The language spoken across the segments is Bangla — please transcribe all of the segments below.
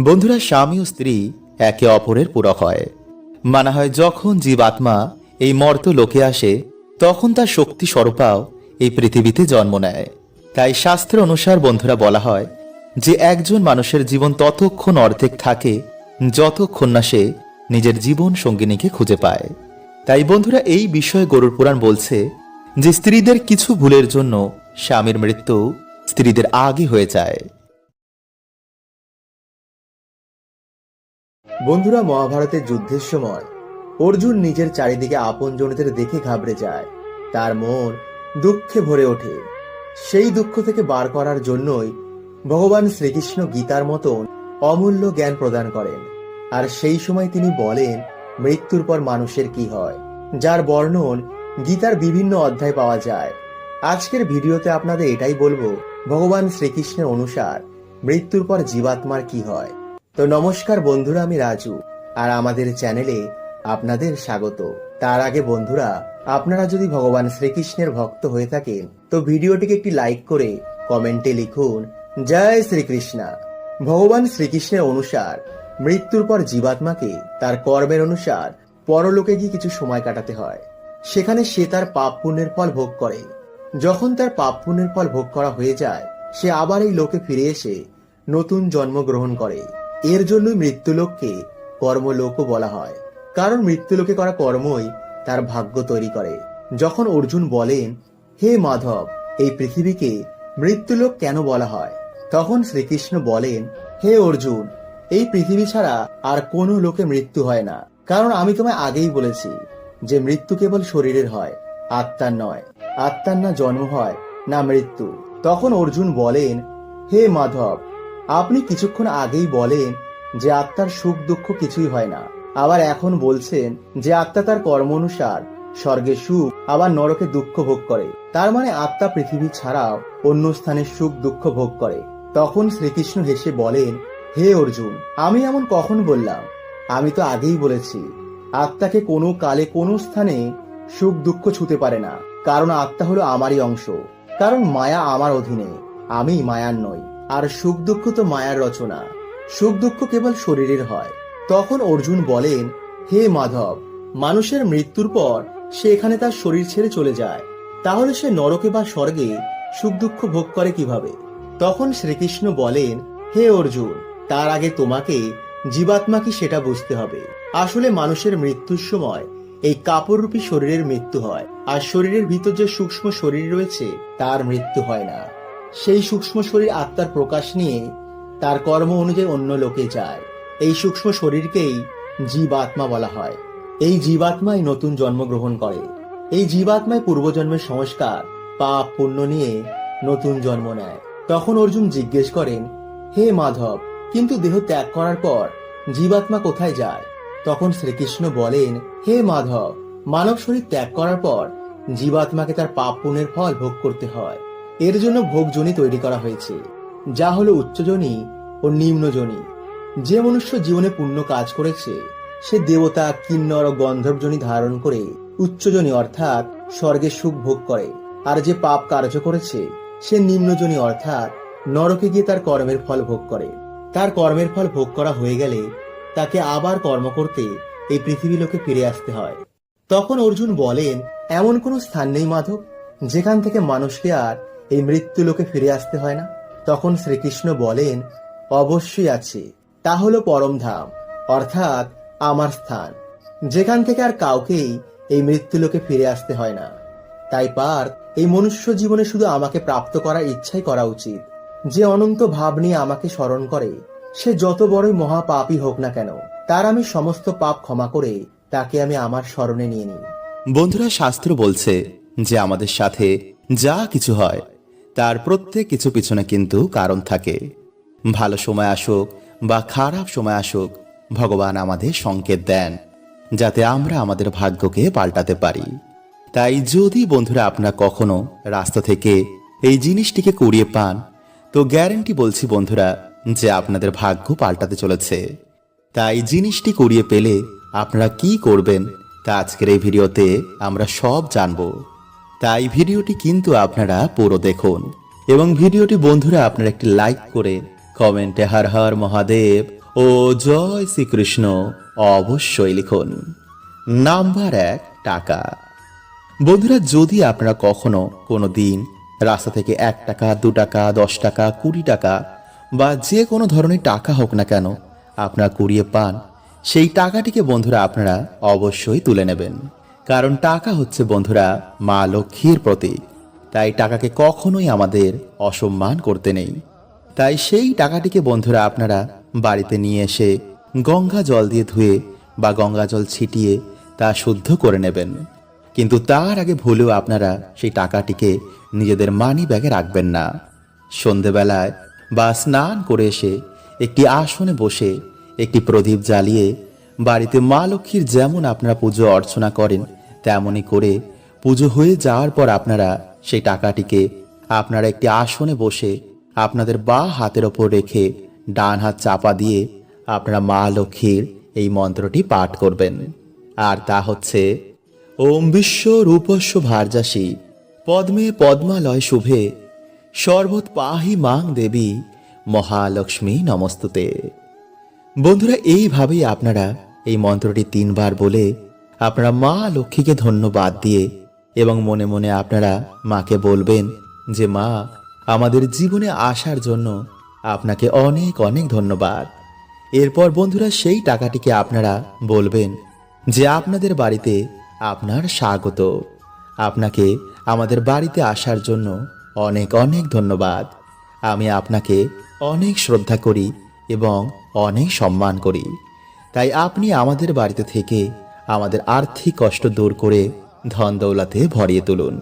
বন্ধুরা, স্বামী ও স্ত্রী একে অপরের পূরক হয়। মানা হয় যখন জীবাত্মা এই মর্ত লোকে আসে, তখন তার শক্তি স্বরূপাও এই পৃথিবীতে জন্ম নেয়। তাই শাস্ত্র অনুসার বন্ধুরা বলা হয় যে, একজন মানুষের জীবন ততক্ষণ অর্ধেক থাকে যতক্ষণ না সে নিজের জীবন সঙ্গিনীকে খুঁজে পায়। তাই বন্ধুরা, এই বিষয়ে গরুর পুরাণ বলছে যে, স্ত্রীদের কিছু ভুলের জন্য স্বামীর মৃত্যু স্ত্রীদের আগে হয়ে যায়। বন্ধুরা, মহাভারতের যুদ্ধের সময় অর্জুন নিজের চারিদিকে আপনজনদের দেখে ঘাবড়ে যায়। তার মন দুঃখে ভরে ওঠে। সেই দুঃখ থেকে বার করার জন্যই ভগবান শ্রীকৃষ্ণ গীতার মতন অমূল্য জ্ঞান প্রদান করেন। আর সেই সময় তিনি বলেন, মৃত্যুর পর মানুষের কি হয়? যার বর্ণন গীতার বিভিন্ন অধ্যায় পাওয়া যায়। আজকের ভিডিওতে আপনাদের এটাই বলব, ভগবান শ্রীকৃষ্ণের অনুসার মৃত্যুর পর জীবাত্মার কি হয়? তো নমস্কার বন্ধুরা, আমি রাজু, আর আমাদের চ্যানেলে আপনাদের স্বাগত। তার আগে বন্ধুরা, আপনারা যদি ভগবান শ্রীকৃষ্ণের ভক্ত হয়ে থাকেন, তো ভিডিওটিকে একটি লাইক করে কমেন্টে লিখুন, জয় শ্রীকৃষ্ণা। ভগবান শ্রীকৃষ্ণের অনুসার, মৃত্যুর পর জীবাত্মাকে তার কর্মের অনুসার পরলোকে গিয়ে কিছু সময় কাটাতে হয়। সেখানে সে তার পাপ পুণ্যের ফল ভোগ করে। যখন তার পাপ পুণ্যের ফল ভোগ করা হয়ে যায়, সে আবার এই লোকে ফিরে এসে নতুন জন্ম গ্রহণ করে। এর জন্যই মৃত্যুলোককে কর্মলোকও বলা হয়। কারণ মৃত্যুলোকে করা কর্মই তার ভাগ্য তৈরি করে। যখন অর্জুন বলেন, হে মাধব, এই পৃথিবীকে মৃত্যুলোক কেন বলা হয়? তখন শ্রীকৃষ্ণ বলেন, হে অর্জুন, এই পৃথিবী ছাড়া আর কোনো লোকে মৃত্যু হয় না। কারণ আমি তোমায় আগেই বলেছি যে মৃত্যু কেবল শরীরের হয়, আত্মার নয়। আত্মার না জন্ম হয়, না মৃত্যু। তখন অর্জুন বলেন, হে মাধব আপনি কিছুক্ষণ আগেই বলেন যে আত্মার সুখ দুঃখ কিছুই হয় না। আবার এখন বলছেন যে আত্মা তার কর্ম অনুসার, স্বর্গে সুখ, আবার নরকে দুঃখ ভোগ করে। তার মানে আত্মা পৃথিবী ছাড়াও অন্য স্থানে সুখ দুঃখ ভোগ করে। তখন শ্রীকৃষ্ণ হেসে বলেন, হে অর্জুন, আমি এমন কখন বললাম? আমি তো আগেই বলেছি, আত্মাকে কোনো কালে কোনো স্থানে সুখ দুঃখ ছুতে পারে না। কারণ আত্মা হলো আমারই অংশ। কারণ মায়া আমার অধীনে আমি মায়ার নই। আর সুখ দুঃখ তো মায়ার রচনা। সুখ দুঃখ কেবল শরীরের হয়। তখন অর্জুন বলেন, হে মাধব, মানুষের মৃত্যুর পর সে এখানে তার শরীর ছেড়ে চলে যায়। তাহলে সে নরকে বা স্বর্গে সুখ দুঃখ ভোগ করে কীভাবে? তখন শ্রীকৃষ্ণ বলেন, হে অর্জুন, তার আগে তোমাকে জীবাত্মা কি সেটা বুঝতে হবে। আসলে মানুষের মৃত্যুর সময় এই কাপড়রূপী শরীরের মৃত্যু হয়। আর শরীরের ভিতর যে সূক্ষ্ম শরীর রয়েছে, তার মৃত্যু হয় না। সেই সূক্ষ্ম শরীর আত্মার প্রকাশ নিয়ে তার কর্ম অনুযায়ী অন্য লোকে যায়। এই সূক্ষ্ম শরীরকেই জীবাত্মা বলা হয়। এই জীবাত্মাই নতুন জন্মগ্রহণ করে। এই জীবাত্মায় পূর্বজন্মের সংস্কার, পাপ, পুণ্য নিয়ে নতুন জন্ম নেয়। তখন অর্জুন জিজ্ঞেস করেন, হে মাধব, কিন্তু দেহ ত্যাগ করার পর জীবাত্মা কোথায় যায়? তখন শ্রীকৃষ্ণ বলেন, হে মাধব, মানব শরীর ত্যাগ করার পর জীবাত্মাকে তার পাপ পুণ্যের ফল ভোগ করতে হয়। এর জন্য ভোগজনী তৈরি করা হয়েছে, যা হলো উচ্চজনী ও নিম্নজনী। যে মনুষ্য জীবনে পুণ্য কাজ করেছে, সে দেবতা কিন্নর ও গন্ধর্বজনী ধারণ করে উচ্চজনী অর্থাৎ স্বর্গে সুখ ভোগ করে। আর যে পাপ কার্য করেছে, সে নিম্নজনী অর্থাৎ নরকে গিয়ে তার কর্মের ফল ভোগ করে। তার কর্মের ফল ভোগ করা হয়ে গেলে তাকে আবার কর্ম করতে এই পৃথিবী লোকে ফিরে আসতে হয়। তখন অর্জুন বলেন, এমন কোনো স্থান নেই মাধব, যেখান থেকে মানুষকে আর এই মৃত্যু লোকে ফিরে আসতে হয় না। তখন শ্রীকৃষ্ণ বলেন, অবশ্যই আছে। তা হলো পরমধাম অর্থাৎ আমার স্থান। যেখান থেকে আর কাউকেই এই মৃত্যু লোকে ফিরে আসতে হয় না। তাই পার এই মনুষ্য জীবনে শুধু আমাকে প্রাপ্ত করার ইচ্ছাই করা উচিত। যে অনন্ত ভাব নিয়ে আমাকে স্মরণ করে, সে যত বড়ই মহাপাপই হোক না কেন, তার আমি সমস্ত পাপ ক্ষমা করে তাকে আমি আমার স্মরণে নিয়ে নিই। বন্ধুরা, শাস্ত্র বলছে যে আমাদের সাথে যা কিছু হয় তার প্রত্যেক কিছু পিছনে কিন্তু কারণ থাকে। ভালো সময় আসুক বা খারাপ সময় আসুক, ভগবান আমাদের সংকেত দেন, যাতে আমরা আমাদের ভাগ্যকে পাল্টাতে পারি। তাই যদি বন্ধুরা আপনারা কখনো রাস্তা থেকে এই জিনিসটিকে কুড়িয়ে পান, তো গ্যারেন্টি বলছি বন্ধুরা যে আপনাদের ভাগ্য পাল্টাতে চলেছে। তাই জিনিসটি কুড়িয়ে পেলে আপনারা কি করবেন তা আজকের এই ভিডিওতে আমরা সব জানব। তাই ভিডিওটি কিন্তু আপনারা পুরো দেখুন। এবং ভিডিওটি বন্ধুরা আপনারা একটি লাইক করে কমেন্টে হর হর মহাদেব ও জয় শ্রীকৃষ্ণ অবশ্যই লিখুন। নাম্বার এক, টাকা। বন্ধুরা, যদি আপনারা কখনো কোনো দিন রাস্তা থেকে এক টাকা, দু টাকা, দশ টাকা, কুড়ি টাকা বা যে কোনো ধরনের টাকা হোক না কেন আপনারা কুড়িয়ে পান, সেই টাকাটিকে বন্ধুরা আপনারা অবশ্যই তুলে নেবেন। কারণ টাকা হচ্ছে, বন্ধুরা, মা লক্ষ্মীর প্রতীক। তাই টাকাকে কখনোই আমাদের অসম্মান করতে নেই। তাই সেই টাকাটিকে, বন্ধুরা, আপনারা বাড়িতে নিয়ে এসে গঙ্গা জল দিয়ে ধুয়ে বা গঙ্গা জল ছিটিয়ে তা শুদ্ধ করে নেবেন। কিন্তু তার আগে ভুলেও আপনারা সেই টাকাটিকে নিজেদের মানি ব্যাগে রাখবেন না। সন্ধেবেলায় বা স্নান করে এসে একটি আসনে বসে একটি প্রদীপ জ্বালিয়ে বাড়িতে মা লক্ষ্মীর যেমন আপনারা পুজো অর্চনা করেন তেমনই করে পুজো হয়ে যাওয়ার পর আপনারা সেই টাকাটিকে আপনারা একটি আসনে বসে আপনাদের বা হাতের ওপর রেখে ডান হাত চাপা দিয়ে আপনারা মা লক্ষ্মীর এই মন্ত্রটি পাঠ করবেন। আর তা হচ্ছে, ওম বিশ্ব রূপস্য ভার্যাসী, পদ্মে পদ্মালয় শুভে সর্বত পাহি মাং দেবী মহালক্ষ্মী নমস্তুতে। বন্ধুরা, এইভাবেই আপনারা এই মন্ত্রটি তিনবার বলে আপনারা মা লক্ষ্মীকে ধন্যবাদ দিয়ে এবং মনে মনে আপনারা মাকে বলবেন যে, মা, আমাদের জীবনে আসার জন্য আপনাকে অনেক অনেক ধন্যবাদ। এরপর বন্ধুরা সেই টাকাটিকে আপনারা বলবেন যে, আপনাদের বাড়িতে আপনার স্বাগত। আপনাকে আমাদের বাড়িতে আসার জন্য অনেক অনেক ধন্যবাদ। আমি আপনাকে অনেক শ্রদ্ধা করি এবং অনেক সম্মান করি। তাই আপনি আমাদের বাড়িতে থেকে আমাদের আর্থিক কষ্ট দূর করে ধন দৌলাতে ভরিয়ে তুলুন।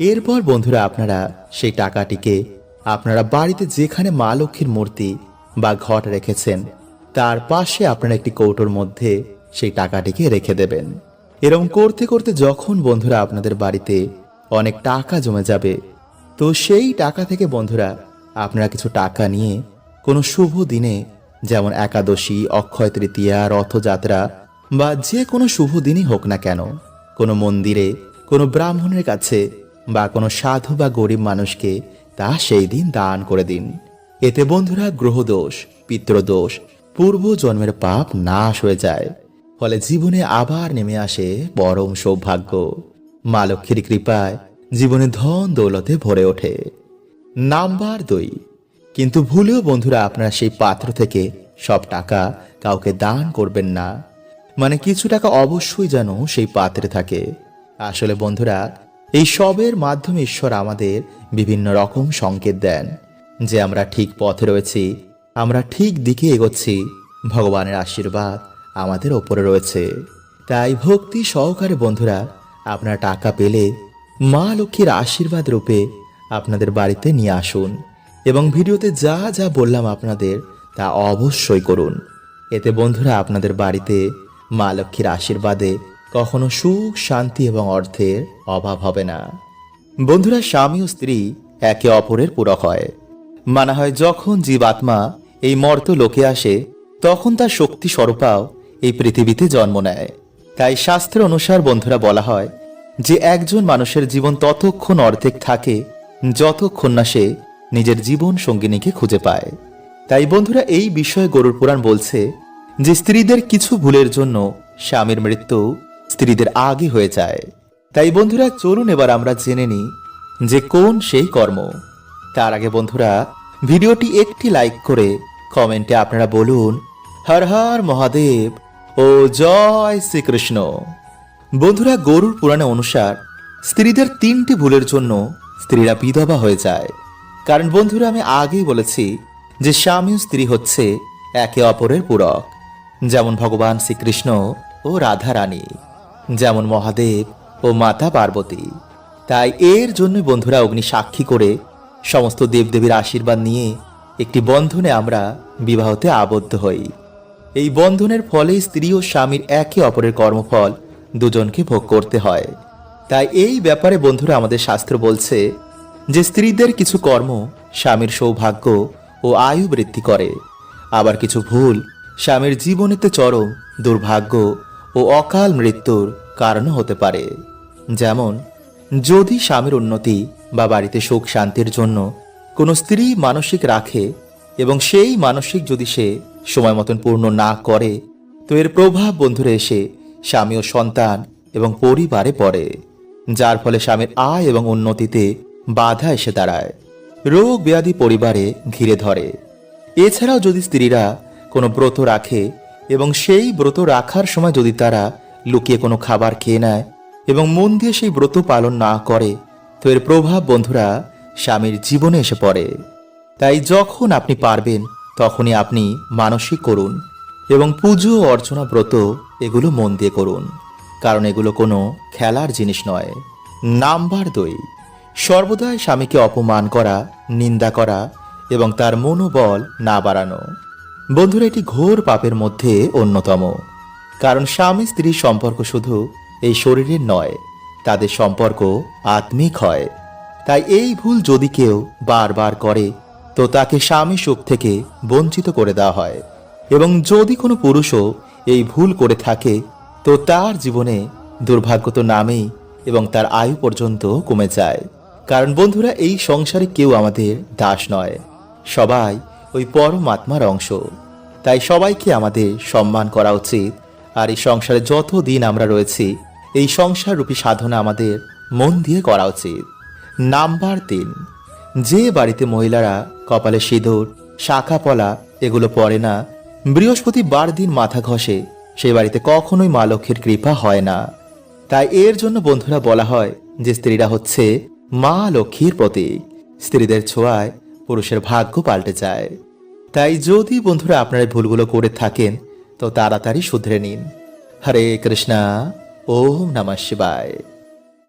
এরপর বন্ধুরা আপনারা সেই টাকাটিকে আপনারা বাড়িতে যেখানে মা লক্ষ্মীর মূর্তি বা ঘট রেখেছেন, তার পাশে আপনারা একটি কৌটোর মধ্যে সেই টাকাটিকে রেখে দেবেন। এরকম করতে করতে যখন বন্ধুরা আপনাদের বাড়িতে অনেক টাকা জমে যাবে, তো সেই টাকা থেকে বন্ধুরা আপনারা কিছু টাকা নিয়ে কোনো শুভ দিনে যেমন একাদশী, অক্ষয় তৃতীয়া, রথযাত্রা বা যে কোনো শুভ দিনই হোক না কেন, কোনো মন্দিরে, কোনো ব্রাহ্মণের কাছে বা কোনো সাধু বা গরিব মানুষকে তা সেই দিন দান করে দিন। এতে বন্ধুরা গ্রহদোষ পিতৃদোষ পূর্ব জন্মের পাপ নাশ হয়ে যায়। ফলে জীবনে আবার নেমে আসে পরম সৌভাগ্য। মা লক্ষ্মীর কৃপায় জীবনে ধন দৌলতে ভরে ওঠে। নাম্বার দুই। কিন্তু ভুলেও বন্ধুরা আপনারা সেই পাত্র থেকে সব টাকা কাউকে দান করবেন না। মানে কিছু টাকা অবশ্যই যেন সেই পাত্রে থাকে। আসলে বন্ধুরা, এই সবের মাধ্যমে ঈশ্বর আমাদের বিভিন্ন রকম সংকেত দেন। যে আমরা ঠিক পথে রয়েছি, আমরা ঠিক দিকে এগোচ্ছি, ভগবানের আশীর্বাদ আমাদের ওপরে রয়েছে। তাই ভক্তি সহকারে বন্ধুরা, আপনার টাকা পেলে মা লক্ষ্মীর আশীর্বাদ রূপে আপনাদের বাড়িতে নিয়ে আসুন এবং ভিডিওতে যা যা বললাম আপনাদের তা অবশ্যই করুন। এতে বন্ধুরা, আপনাদের বাড়িতে মা লক্ষ্মীর আশীর্বাদে কখনো সুখ, শান্তি এবং অর্থের অভাব হবে না। বন্ধুরা, স্বামী ও স্ত্রী একে অপরের পূরক হয়। মানা হয় যখন জীবাত্মা এই মর্ত লোকে আসে, তখন তার শক্তি স্বরূপাও এই পৃথিবীতে জন্ম নেয়। তাই শাস্ত্র অনুসার বন্ধুরা বলা হয় যে, একজন মানুষের জীবন ততক্ষণ অর্ধেক থাকে যতক্ষণ না সে নিজের জীবন সঙ্গিনীকে খুঁজে পায়। তাই বন্ধুরা, এই বিষয়ে গরুর পুরাণ বলছে যে স্ত্রীদের কিছু ভুলের জন্য স্বামীর মৃত্যু স্ত্রীদের আগে হয়ে যায়। তাই বন্ধুরা, চলুন এবার আমরা জেনে নিই যে কোন সেই কর্ম। তার আগে বন্ধুরা, ভিডিওটি একটি লাইক করে কমেন্টে আপনারা বলুন, হর হর মহাদেব ও জয় শ্রীকৃষ্ণ। বন্ধুরা, গরুর পুরাণে অনুসার স্ত্রীদের তিনটি ভুলের জন্য স্ত্রীরা বিধবা হয়ে যায়। কারণ বন্ধুরা, আমি আগেই বলেছি যে স্বামী স্ত্রী হচ্ছে একে অপরের পূরক। যেমন ভগবান শ্রীকৃষ্ণ ও রাধা রানী যেমন মহাদেব ও মাতা পার্বতী। তাই এর জন্য বন্ধুরা অগ্নি সাক্ষী করে সমস্ত দেবদেবীর আশীর্বাদ নিয়ে একটি বন্ধনে আমরা বিবাহতে আবদ্ধ হই। এই বন্ধনের ফলে স্ত্রী ও স্বামীর একে অপরের কর্মফল দুজনকে ভোগ করতে হয়। তাই এই ব্যাপারে বন্ধুরা আমাদের শাস্ত্র বলছে যে স্ত্রীদের কিছু কর্ম স্বামীর সৌভাগ্য ও আয়ু বৃদ্ধি করে, আবার কিছু ভুল স্বামীর জীবনেতে চরম দুর্ভাগ্য ও অকাল মৃত্যুর কারণও হতে পারে। যেমন, যদি স্বামীর উন্নতি বা বাড়িতে সুখ শান্তির জন্য কোনো স্ত্রী মানসিক রাখে এবং সেই মানসিক যদি সে সময় মতন পূর্ণ না করে, তো এর প্রভাব বন্ধুরা এসে স্বামী ও সন্তান এবং পরিবারে পড়ে, যার ফলে স্বামীর আয় এবং উন্নতিতে বাধা এসে দাঁড়ায়। রোগ ব্যাধি পরিবারে ঘিরে ধরে। এছাড়াও যদি স্ত্রীরা কোনো ব্রত রাখে এবং সেই ব্রত রাখার সময় যদি তারা লুকিয়ে কোনো খাবার খেয়ে নেয় এবং মন দিয়ে সেই ব্রত পালন না করে, তো এর প্রভাব, বন্ধুরা, স্বামীর জীবনে এসে পড়ে। তাই যখন আপনি পারবেন, তখনই আপনি মানসিক করুন এবং পুজো অর্চনা ব্রত এগুলো মন দিয়ে করুন, কারণ এগুলো কোনো খেলার জিনিস নয়। নাম্বার দুই, সর্বদাই স্বামীকে অপমান করা, নিন্দা করা এবং তার মনোবল না বাড়ানো। বন্ধুরা, এটি ঘোর পাপের মধ্যে অন্যতম। কারণ স্বামী স্ত্রীর সম্পর্ক শুধু এই শরীরের নয়, তাদের সম্পর্ক আত্মিক হয়। তাই এই ভুল যদি কেউ বারবার করে, তো তাকে স্বামী সুখ থেকে বঞ্চিত করে দেওয়া হয়। এবং যদি কোনো পুরুষও এই ভুল করে থাকে, তো তার জীবনে দুর্ভাগ্য তো নামেই এবং তার আয়ু পর্যন্ত কমে যায়। কারণ বন্ধুরা, এই সংসারে কেউ আমাদের দাস নয়। সবাই ওই পরমাত্মার অংশ। তাই সবাইকে আমাদের সম্মান করা উচিত। আর এই সংসারে যত দিন আমরা রয়েছি, এই সংসার রূপী সাধনা আমাদের মন দিয়ে করা উচিত। নাম্বার তিন, যে বাড়িতে মহিলারা কপালে সিঁদুর, শাখা পলা এগুলো পরে না বৃহস্পতিবার দিন মাথা ঘষে সেই বাড়িতে কখনোই মা লক্ষ্মীর কৃপা হয় না। তাই এর জন্য বন্ধুরা বলা হয় যে স্ত্রীরা হচ্ছে মা লক্ষ্মীর প্রতীক। স্ত্রীদের ছোঁয়ায় পুরুষের ভাগ্য পাল্টে যায়। তাই যদি বন্ধুরা আপনারা ভুলগুলো করে থাকেন, তো তাড়াতাড়ি শুধরে নিন। হরে কৃষ্ণা, ওম নমঃ শিবায়।